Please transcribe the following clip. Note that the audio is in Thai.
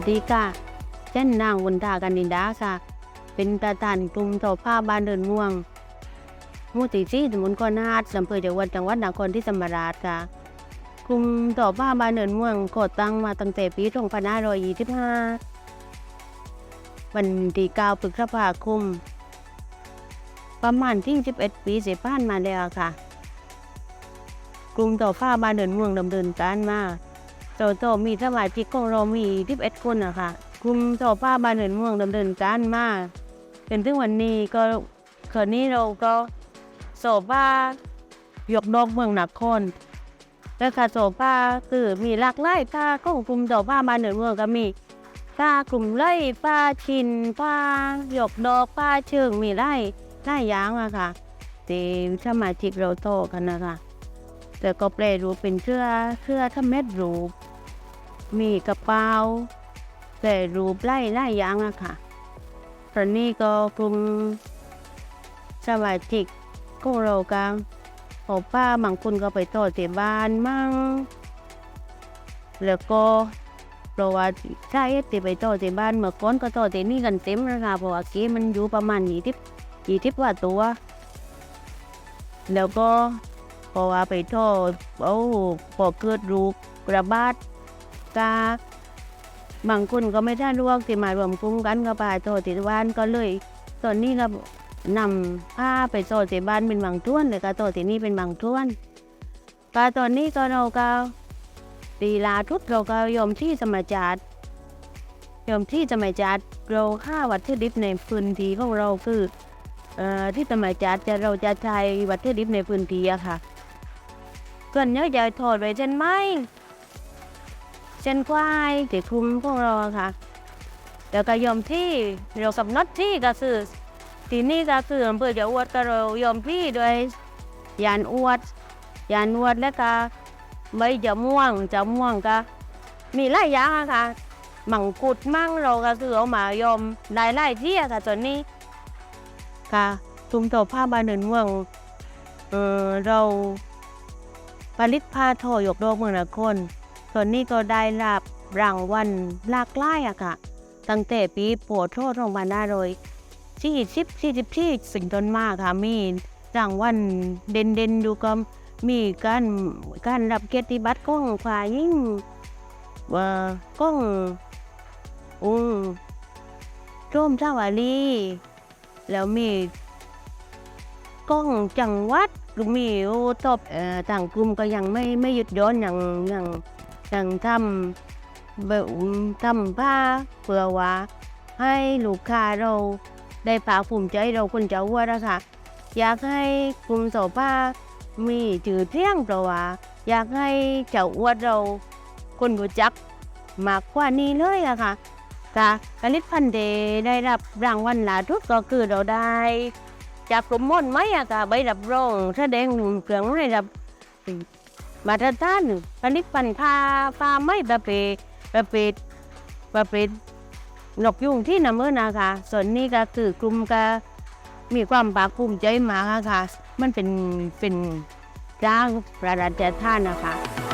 วัสดีค่ะเช่นนางวนทากันนินดาค่ะ เป็นประธานกลุ่มต่อผ้าบ้านเดินม่วงมูตีซี่ตำบลกอนาดอำเภอจังหวัดจังหวัดนครที่ธรรมราชค่ะ กลุ่มต่อผ้าบ้านเดินม่วงก่อตั้งมาตั้งแต่ปี2525วันที่9พฤษภาคมประมาณที่11ปีเสียผ่านมาแล้วค่ะ กลุ่มต่อผ้าบ้านเดินม่วงดำเนินการมา โตโตมีสมาชิกของเรามี11คนนะคะกลุ่มต่อผ้าบ้านเดินม่วงดำเนินการมาจนถึงวันนี้ก็คราวนี้เราก็โสผ้ายกดอกเมืองหนักครและค่ะโสผ้าคือมีหลากหลายผ้าของกลุ่มต่อผ้าบ้านเดินเมืองก็มีผ้ากลุ่มไร่ผ้าชินผ้าหยกดอกผ้าเชิงมีไร่ไร่ยางอะค่ะที่สมาชิกเราโตกันนะคะแต่ก็แปลรูปเป็นเสื้อเสื้อทำเม็ดรูป มีกระเป๋าแปลรูปไล่ไล่ยางอะค่ะตอนนี้ก็กลุ่มสมาชิกของเรากันโอป้าบางคนก็ไปต่อที่บ้านมั่งแล้วก็เพราะว่าใช่ที่ไปต่อที่บ้านเมื่อก่อนก็ต่อที่นี่กันเต็มนะคะเพราะว่าเกี้มันอยู่ประมาณยี่สิบยี่สิบกว่าตัว แล้วก็เพราะว่าไปโทษเอาพอเกิดรูกระบาด กาบางคนก็ไม่ได้ร่วงที่มารวมกลุ่มกันก็ไปโทษที่บ้านก็เลย ตอนนี้ก็นำผ้าไปโทษที่บ้านเป็นบางท้วนเลยก็โทษที่นี่เป็นบางท้วนก็ตอนนี้ก็เราก็ตีลาทุกเราก็ยอมที่สมาจัดยอมที่จะมาจัดเราค่าวัตถุดิบในพื้นที่ของเราคือที่สมัยจัดจะเราจะใช้วัตถุดิบในพื้นที่อะค่ะส่วนเนื้อใหญ่ทอดไว้เช่นไม้ เช่นควายที่คลุมพวกเราค่ะแล้วก็ยอมที่เรากับน็อตที่ก็คือที่นี่ก็คืออำเภอจะอวดก็เรายอมที่โดวยยานอวดยานอวดแล้วก็ใบจะม่วงจะม่วงก็มีหลายอย่างค่ะมังคุดมั่งเราก็คือเอามายอมได้หลายที่ค่ะตอนนี้ค่ะกลุ่มต่อผ้าบานเดินเมืองเออเราผลิตผ้าทอหยกดอกเมืองนคร ตอนนี้ก็ได้รับรางวัลหลากหลายอะค่ะ ตั้งแต่ปีโปรโทษรางวัลได้เลยที่สิบที่สิบที่สิ่งต้นมากค่ะมีรางวัลเด่นเด่นดูก็มีการการรับเกียรติบัตรของฝ่ายยิ่งเอ่อของอืมร่มเจ้าวาลีแล้วมีกล้องจังหวัดก็มีโอตบเอ่อต่างกลุ่มก็ยังไม่ไม่หยุดย้อนอย่างอย่าง อย่งทำแบบทำผ้าเพื่อว่าให้ลูกค้าเราได้ภาคภูมิใจเราคนเจ้าวัวนะคะอยากให้กลุ่มโสภามีชื่อเสียงเพราะว่าอยากให้เจ้าอวดเราคนรู้จักมากกว่านี้เลยอะค่ะค่ะผลิตภัณฑ์เดได้รับรางวัลล่าสุดก็คือเราได้ จากกลุ่มมอนไหมอะค่ะใบรับรองแสดงเครื่องให้รับ มาตรฐานผลิตภันพาฟาไม่ประเภทประเภทประเภทนกยุงที่นำเมื่อนะคะ ส่วนนี้ก็คือกลุ่มก็มีความภาคภูมิใจมากะค่ะ มันเป็นเป็นจ้างประดับทานนะคะ